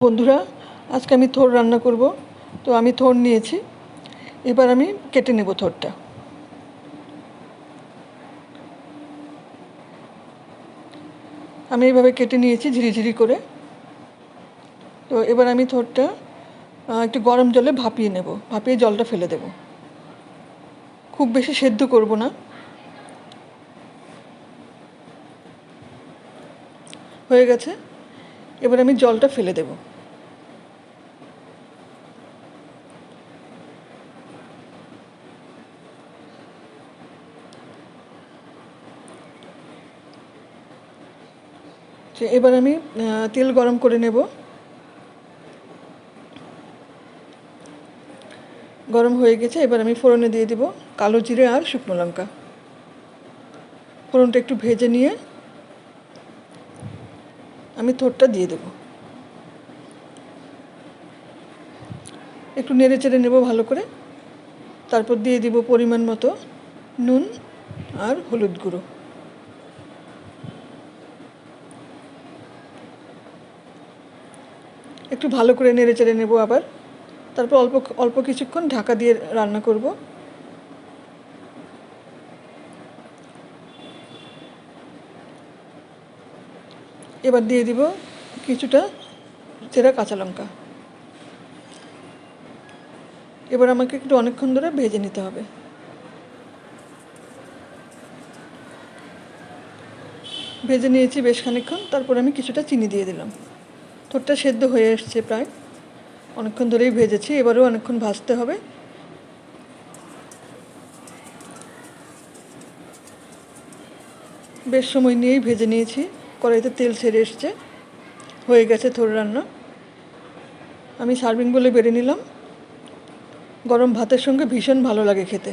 বন্ধুরা, আজকে আমি থোর রান্না করব। তো আমি থোর নিয়েছি। এবার আমি কেটে নেব থোরটা। আমি এইভাবে কেটে নিয়েছি ঝিরিঝিরি করে। তো এবার আমি থোরটা একটু গরম জলে ভাপিয়ে নেব। ভাপিয়ে জলটা ফেলে দেব। খুব বেশি সেদ্ধ করব না। হয়ে গেছে। এবার আমি জলটা ফেলে দেব। এবার আমি তেল গরম করে নেব। গরম হয়ে গেছে, এবার আমি ফোড়নে দিয়ে দেব কালো জিরে আর শুকনো লঙ্কা। ফোড়নটা একটু ভেজে নিয়ে আমি থোরটা দিয়ে দেব। একটু নেড়ে চেড়ে নেব ভালো করে। তারপর দিয়ে দিব পরিমাণ মতো নুন আর হলুদ গুঁড়ো। একটু ভালো করে নেড়ে চেড়ে নেব আবার। তারপর অল্প অল্প কিছুক্ষণ ঢাকা দিয়ে রান্না করব। এবার দিয়ে দিব কিছুটা চেরা কাঁচা লঙ্কা। এবার আমাকে একটু অনেকক্ষণ ধরে ভেজে নিতে হবে। ভেজে নিয়েছি বেশ খানিকক্ষণ, তারপর আমি কিছুটা চিনি দিয়ে দিলাম। তোরটা সেদ্ধ হয়ে এসছে প্রায়। অনেকক্ষণ ধরেই ভেজেছি, এবারেও অনেকক্ষণ ভাজতে হবে। বেশ সময় নিয়েই ভেজে নিয়েছি। কড়াইতে তেল ছেড়ে এসছে। হয়ে গেছে থোর রান্না। আমি সার্ভিং বলে বেড়ে নিলাম। গরম ভাতের সঙ্গে ভীষণ ভালো লাগে খেতে।